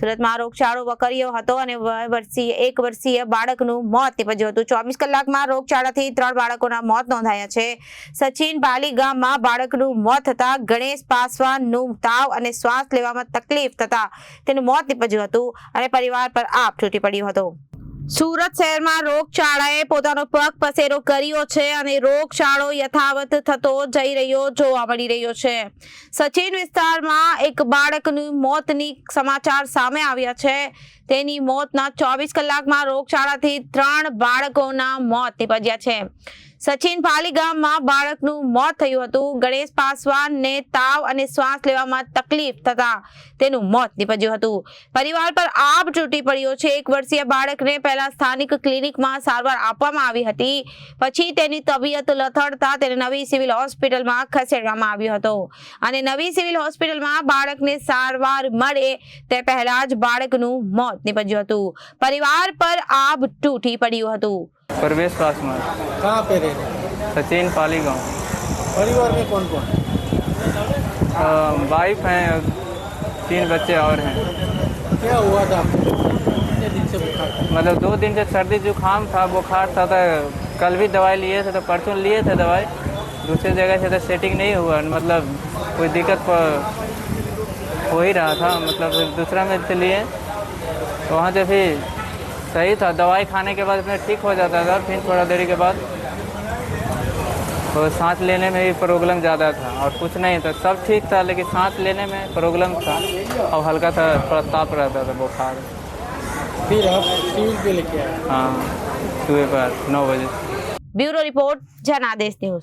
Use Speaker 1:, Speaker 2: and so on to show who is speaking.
Speaker 1: સુરતમાં રોગચાળો વકર્યો હતો અને વર્ષીય, એક વર્ષીય બાળકનું મોત નિપજ્યું હતું. ચોવીસ કલાકમાં રોગચાળાથી ત્રણ બાળકોના મોત નોંધાયા છે. સચિન બાલી ગામમાં બાળકનું મોત થતા ગણેશ પાસવાનનું તાવ અને શ્વાસ લેવામાં તકલીફ થતા તેનું મોત નિપજ્યું હતું અને પરિવાર પર આપ તૂટી પડ્યો હતો. સુરત શહેરમાં રોગચાળાએ પોતાનો પગ પસેરો કર્યો છે અને રોગચાળો યથાવત થતો જઈ રહ્યો જોવા મળી રહ્યો છે. સચિન વિસ્તારમાં એક બાળકનું મોતની સમાચાર સામે આવ્યા છે. તેની મોતના ચોવીસ કલાકમાં રોગચાળાથી ત્રણ બાળકોના મોત નીપજ્યા છે. સચિન પાલી ગામમાં બાળકનું મોત થયું હતું. ગણેશ પાસવાનને તાવ અને શ્વાસ લેવામાં તકલીફ થતા તેનું મોત નીપજ્યું હતું. પરિવાર પર આબ તૂટી પડ્યો છે. એક વર્ષીય બાળકને પહેલા સ્થાનિક ક્લિનિકમાં સારવાર આપવામાં આવી હતી. પછી તેની તબિયત લથડતા તેને નવી સિવિલ હોસ્પિટલમાં ખસેડવામાં આવ્યો હતો. અને નવી સિવિલ હોસ્પિટલમાં બાળકને સારવાર મળે તે પહેલા જ બાળકનું મોત નિપજ્યું હતું. પરિવાર પર આબ તૂટી પડ્યું હતું.
Speaker 2: પરવેશ કાસમાં કહાં પે हैं
Speaker 3: सचिन पाली गाँव
Speaker 2: परिवार में कौन कौन?
Speaker 3: वाइफ हैं तीन बच्चे और हैं।
Speaker 2: क्या हुआ था? कितने दिन से बुखार
Speaker 3: मतलब दो दिन से सर्दी जुकाम था बुखार था तो कल भी दवाई लिए थे तो परसों लिए थे दवाई। दूसरी जगह से तो सेटिंग नहीं हुआ मतलब कोई दिक्कत हो ही रहा था मतलब दूसरा में से लिए। तो वहाँ से फिर सही था दवाई खाने के बाद फिर ठीक हो जाता था फिर थोड़ा देरी के बाद और सांस लेने में भी प्रॉब्लम ज़्यादा था और कुछ नहीं था। सब ठीक था लेकिन सांस लेने में प्रॉब्लम था। और हल्का था थोड़ा ताप रहता था बुखार।
Speaker 2: फिर आप
Speaker 3: हाँ सुबह पर नौ बजे।
Speaker 1: Bureau report Janadesh news.